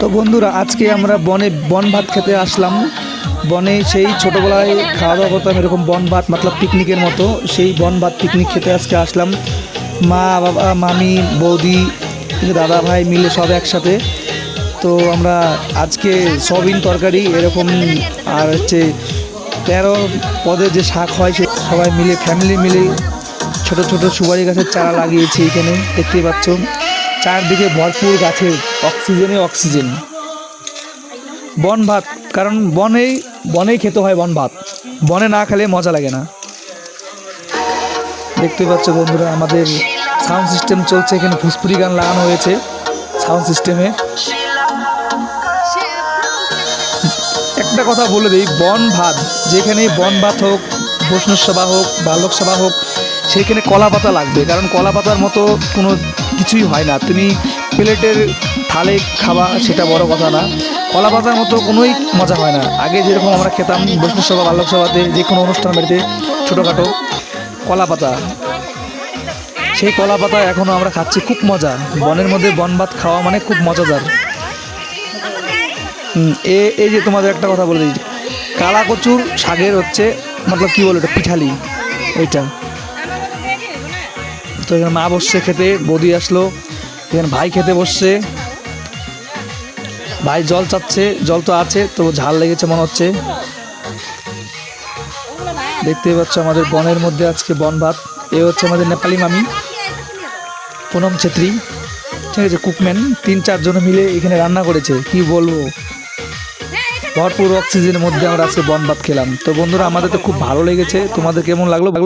তো বন্ধুরা, আজকে আমরা বনে বন ভাত খেতে আসলাম। বনে সেই ছোটোবেলায় খাওয়া দাওয়া করতাম এরকম বন ভাত মতলব পিকনিকের মতো। সেই বন ভাত পিকনিক খেতে আজকে আসলাম। মা, বাবা, মামি, বৌদি, দাদা ভাই মিলে সব একসাথে। তো আমরা আজকে সয়াবিন তরকারি, এরকম আর হচ্ছে তেরো পদের যে শাক হয় সে সবাই মিলে ফ্যামিলি মিলে ছোট ছোট সুপারি গাছের চারা লাগিয়েছি এখানে, দেখতেই পাচ্ছ। চারদিকে ভরপুর গাছের অক্সিজেনে অক্সিজেন। বন ভাত, কারণ বনেই বনেই খেতে হয় বন ভাত। বনে না খেলে মজা লাগে না। দেখতে পাচ্ছ বন্ধুরা, আমাদের সাউন্ড সিস্টেম চলছে, এখানে ফুসপুরি গান লাগানো হয়েছে সাউন্ড সিস্টেমে। একটা কথা বলে দিই, বন ভাত, যেখানে বন ভাত হোক, বৈষ্ণব সভা হোক বালক সভা হোক, সেখানে কলা পাতা লাগবে। কারণ কলা পাতার মতো কোনো কিছুই হয় না। তুমি প্লেটের থালে খাওয়া সেটা বড় কথা না। কলা পাতার মতো কোনোই মজা হয় না। আগে যেরকম আমরা খেতাম বৈষ্ণব সভা সভাতে, যে কোনো অনুষ্ঠান বাড়িতে, ছোটোখাটো কলা পাতা। সেই কলা পাতা এখনও আমরা খাচ্ছি, খুব মজা। বনের মধ্যে বন ভাত খাওয়া মানে খুব মজাদার। এ, এই যে তোমাদের একটা কথা বলে দিই। কালা কচুর শাকের হচ্ছে, মতলব কি বলো এটা পিঠালি, ওইটা। তো এখানে মা বসছে খেতে, বৌদি আসলো। এখানে ভাই খেতে বসছে। ভাই জল চাচ্ছে, জল তো আছে, তো ঝাল লেগেছে মনে হচ্ছে। দেখতেই পাচ্ছ আমাদের বনের মধ্যে আজকে বন ভাত। এ হচ্ছে আমাদের নেপালি মামি, পুনম ছেত্রী। ঠিক আছে, কুকম্যান। তিন, চারজন মিলে এখানে রান্না করেছে, কি বলব? ভরপুর অক্সিজেনের মধ্যে আমরা আজকে বন ভাত খেলাম। তো বন্ধুরা, আমাদের তো খুব ভালো লেগেছে। তোমাদের কেমন লাগল?